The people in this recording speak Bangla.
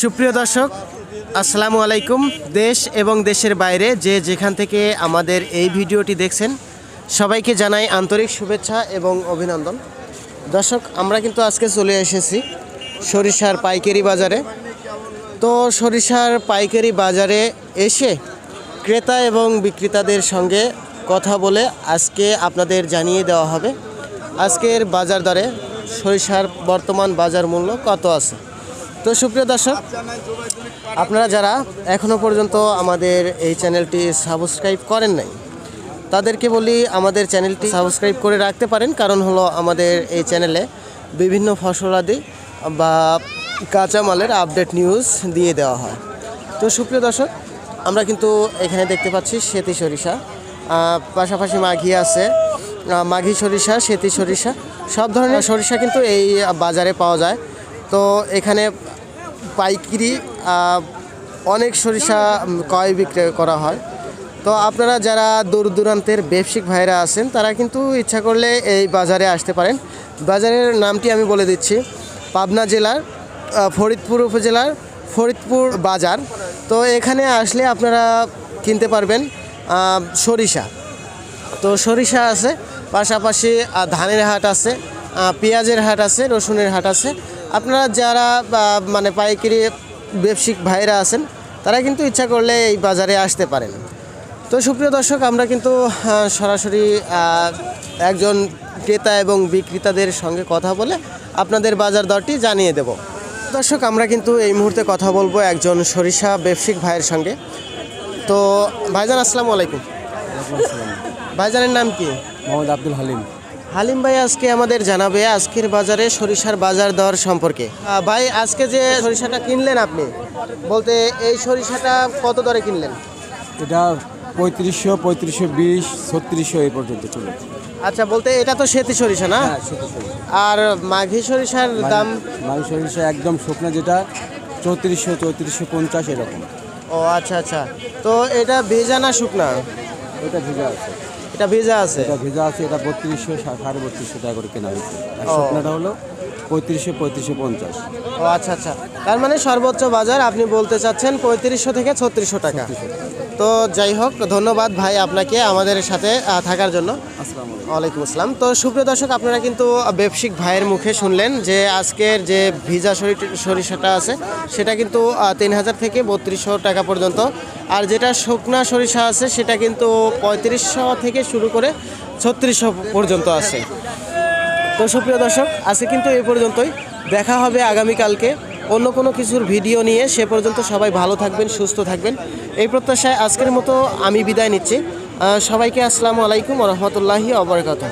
সুপ্রিয় দর্শক, আসসালামু আলাইকুম। দেশ এবং দেশের বাইরে যে যেখান থেকে আমাদের এই ভিডিওটি দেখছেন, সবাইকে জানাই আন্তরিক শুভেচ্ছা এবং অভিনন্দন। দর্শক, আমরা কিন্তু আজকে চলে এসেছি সরিষার পাইকারি বাজারে। তো সরিষার পাইকারি বাজারে এসে ক্রেতা এবং বিক্রেতাদের সঙ্গে কথা বলে আজকে আপনাদের জানিয়ে দেওয়া হবে, আজকের বাজার দরে সরিষার বর্তমান বাজার মূল্য কত আছে। তো সুপ্রিয় দর্শক, আপনারা যারা এখনও পর্যন্ত আমাদের এই চ্যানেলটি সাবস্ক্রাইব করেন নাই, তাদেরকে বলি আমাদের চ্যানেলটি সাবস্ক্রাইব করে রাখতে পারেন। কারণ হলো আমাদের এই চ্যানেলে বিভিন্ন ফসলাদি বা কাঁচামালের আপডেট নিউজ দিয়ে দেওয়া হয়। তো সুপ্রিয় দর্শক, আমরা কিন্তু এখানে দেখতে পাচ্ছি সেতি সরিষা। পাশাপাশি মাঘি আছে। মাঘি সরিষা, সেতি সরিষা, সব ধরনের সরিষা কিন্তু এই বাজারে পাওয়া যায়। তো এখানে পাইকারি অনেক সরিষা ক্রয় বিক্রয় করা হয়। তো আপনারা যারা দূর দূরান্তের ব্যবসায়িক ভাইরা আছেন, তারা কিন্তু ইচ্ছা করলে এই বাজারে আসতে পারেন। বাজারের নামটি আমি বলে দিচ্ছি। পাবনা জেলার ফরিদপুর উপজেলার ফরিদপুর বাজার। তো এখানে আসলে আপনারা কিনতে পারবেন সরিষা। তো সরিষা আছে, পাশাপাশি ধানের হাট আছে পেঁয়াজের হাট আছে, রসুনের হাট আছে। আপনারা যারা মানে পাইকারি ব্যবসায়িক ভাইরা আছেন তারা কিন্তু ইচ্ছা করলে এই বাজারে আসতে পারেন। তো সুপ্রিয় দর্শক আমরা কিন্তু সরাসরি একজন ক্রেতা এবং বিক্রেতাদের সঙ্গে কথা বলে আপনাদের বাজার দরটি জানিয়ে দেব। দর্শক আমরা কিন্তু এই মুহূর্তে কথা বলব একজন সরিষা ব্যবসায়িক ভাইয়ের সঙ্গে। তো ভাইজান আসসালামু আলাইকুম। ভাইজানের নাম কি? মোহাম্মদ আব্দুল হালিম। হালিম ভাই আজকে আমাদের জানাবে আজকের বাজারে সরিষার বাজার দর সম্পর্কে। ভাই আজকে যে সরিষাটা কিনলেন আপনি বলতে এই সরিষাটা কত দরে কিনলেন? এটা পঁয়ত্রিশশো পঁয়ত্রিশশো বিশ ছত্রিশশো এই পর্যন্ত চলে। আচ্ছা বলতে এটা তো সেতি সরিষা না? হ্যাঁ আর মাঘি সরিষার দাম? মাল সরিষা একদম শুকনো যেটা চৌত্রিশশো চৌত্রিশশো পঞ্চাশ এরকম। ও আচ্ছা আচ্ছা। তো এটা ভেজা না শুকনা? এটা ভেজা আছে। এটা ভেজা আছে? এটা ভেজা আছে এটা বত্রিশশো সাড়ে বত্রিশশো টাকা করে কেনা হয়েছে। শুকনাটা হলো পঁয়ত্রিশশো পঁয়ত্রিশশো পঞ্চাশ। ও আচ্ছা আচ্ছা। তার মানে সর্বোচ্চ বাজার আপনি বলতে চাচ্ছেন পঁয়ত্রিশশো থেকে ছত্রিশশো টাকা। তো যাই হোক ধন্যবাদ ভাই আপনাকে আমাদের সাথে থাকার জন্য। আসসালামু আলাইকুম। ওয়ালাইকুম আসসালাম। তো সুপ্রিয় দর্শক আপনারা কিন্তু ব্যবসায়িক ভাইয়ের মুখে শুনলেন যে আজকের যে ভিজা সরি- সরিষাটা আছে সেটা কিন্তু তিন হাজার থেকে বত্রিশশো টাকা পর্যন্ত আর যেটা শুকনা সরিষা আছে, সেটা কিন্তু পঁয়ত্রিশশো থেকে শুরু করে ছত্রিশশো পর্যন্ত আছে। তো সুপ্রিয় দর্শক, আজকে কিন্তু এই পর্যন্তই। দেখা হবে আগামীকালকে অন্য কোনো কিছুর ভিডিও নিয়ে। সে পর্যন্ত সবাই ভালো থাকবেন, সুস্থ থাকবেন। এই প্রত্যাশায় আজকের মতো আমি বিদায় নিচ্ছি। সবাইকে আসসালামু আলাইকুম রহমতুল্লাহি অবরকাত